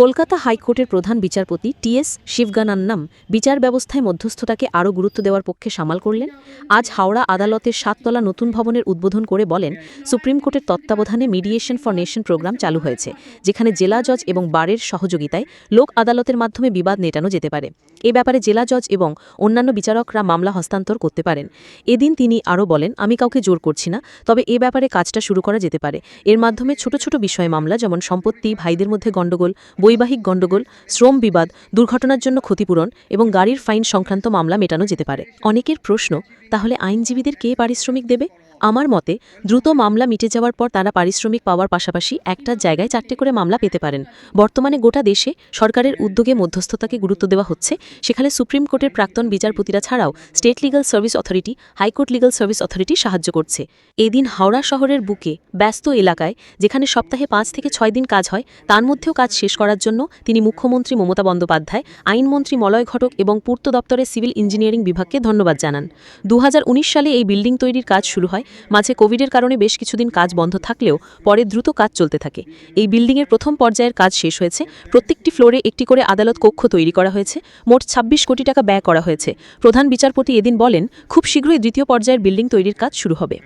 কলকাতা হাইকোর্টের প্রধান বিচারপতি টিএস শিবগানান্নাম বিচার ব্যবস্থায় মধ্যস্থতাকে আরও গুরুত্ব দেওয়ার পক্ষে সামাল করলেন। আজ হাওড়া আদালতের সাততলা নতুন ভবনের উদ্বোধন করে বলেন, সুপ্রিম কোর্টের তত্ত্বাবধানে মিডিয়েশন ফর নেশন প্রোগ্রাম চালু হয়েছে, যেখানে জেলা জজ এবং বারের সহযোগিতায় লোক আদালতের মাধ্যমে বিবাদ মেটানো যেতে পারে। এ ব্যাপারে জেলা জজ এবং অন্যান্য বিচারকরা মামলা হস্তান্তর করতে পারেন। এদিন তিনি আরও বলেন, আমি কাউকে জোর করছি না, তবে এ ব্যাপারে কাজটা শুরু করা যেতে পারে। এর মাধ্যমে ছোট ছোট বিষয় মামলা, যেমন সম্পত্তি, ভাইদের মধ্যে গণ্ডগোল বৈবাহিক গণ্ডগোল, শ্রম বিবাদ, দুর্ঘটনার জন্য ক্ষতিপূরণ এবং গাড়ির ফাইন সংক্রান্ত মামলা মেটানো যেতে পারে। অনেকের প্রশ্ন, তাহলে আইনজীবীদের কে পারিশ্রমিক দেবে? আমার মতে, দ্রুত মামলা মিটে যাওয়ার পর তারা পারিশ্রমিক পাওয়ার পাশাপাশি একটার জায়গায় চারটে করে মামলা পেতে পারেন। বর্তমানে গোটা দেশে সরকারের উদ্যোগে মধ্যস্থতাকে গুরুত্ব দেওয়া হচ্ছে। সেখানে সুপ্রিম কোর্টের প্রাক্তন বিচারপতিরা ছাড়াও state legal service authority, high court legal service authority সাহায্য করছে। এদিন হাওড়া শহরের বুকে ব্যস্ত এলাকায়, যেখানে সপ্তাহে পাঁচ থেকে ছয় দিন কাজ হয়, তার মধ্যেও কাজ শেষ করার জন্য তিনি মুখ্যমন্ত্রী মমতা বন্দ্যোপাধ্যায়, আইনমন্ত্রী মলয় ঘটক এবং পূর্ত দপ্তরের সিভিল ইঞ্জিনিয়ারিং বিভাগকে ধন্যবাদ জানান। দু হাজার উনিশ সালে এই বিল্ডিং তৈরির কাজ শুরু হয় মাঝে কোভিডের কারণে বেশ কিছুদিন কাজ বন্ধ থাকলেও পরে দ্রুত কাজ চলতে থাকে। এই বিল্ডিংয়ের প্রথম পর্যায়ের কাজ শেষ হয়েছে। প্রত্যেকটি ফ্লোরে একটি করে আদালত কক্ষ তৈরি করা হয়েছে। মোট ২৬ কোটি টাকা ব্যয় করা হয়েছে। প্রধান বিচারপতি এদিন বলেন, খুব শীঘ্রই দ্বিতীয় পর্যায়ের বিল্ডিং তৈরির কাজ শুরু হবে।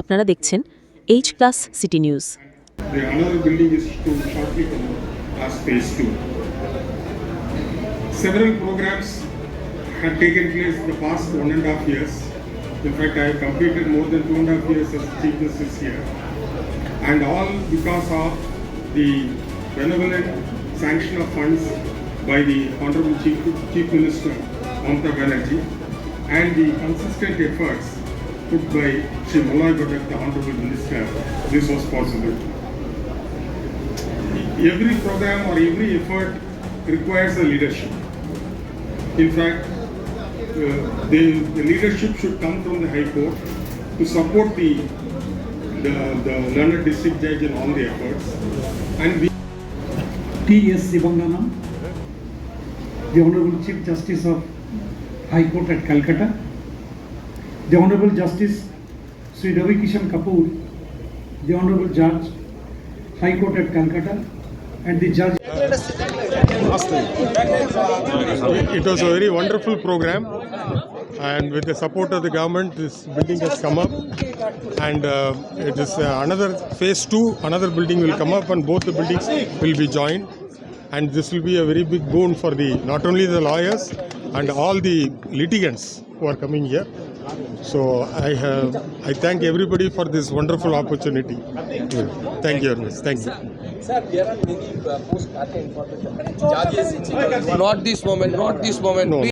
আপনারা দেখছেন H plus city news. Several programs have taken place in the past one and a half years. In fact, I have completed more than two and a half years as chief justice here. And all because of the benevolent sanction of funds by the Honorable Chief, Chief Minister Mamata Banerjee and the consistent efforts put by Shri Malay Ghatak, the Honorable Minister, this was possible every program or every effort requires a leadership. In fact, uh, the, leadership should come from the High Court to support the, the, the learned district judge in all the efforts. And we T.S. Sivanganam, the Honorable Chief Justice of High Court at Calcutta, the Honorable Justice Sri Ravi Kishan Kapoor, the Honorable Judge, High Court at Calcutta, and the Judge It was a very wonderful program, and with the support of the government, this building has come up. And uh, it is uh, another phase two, another building will come up, and both the buildings will be joined. And this will be a very big boon for the not only the lawyers and all the litigants who are coming here. So I have I thank everybody for this wonderful opportunity. Thank you very. Thank you. Sir, there are many uh, post patent information. Judges in Chicago. Not this moment, not this moment. No. Please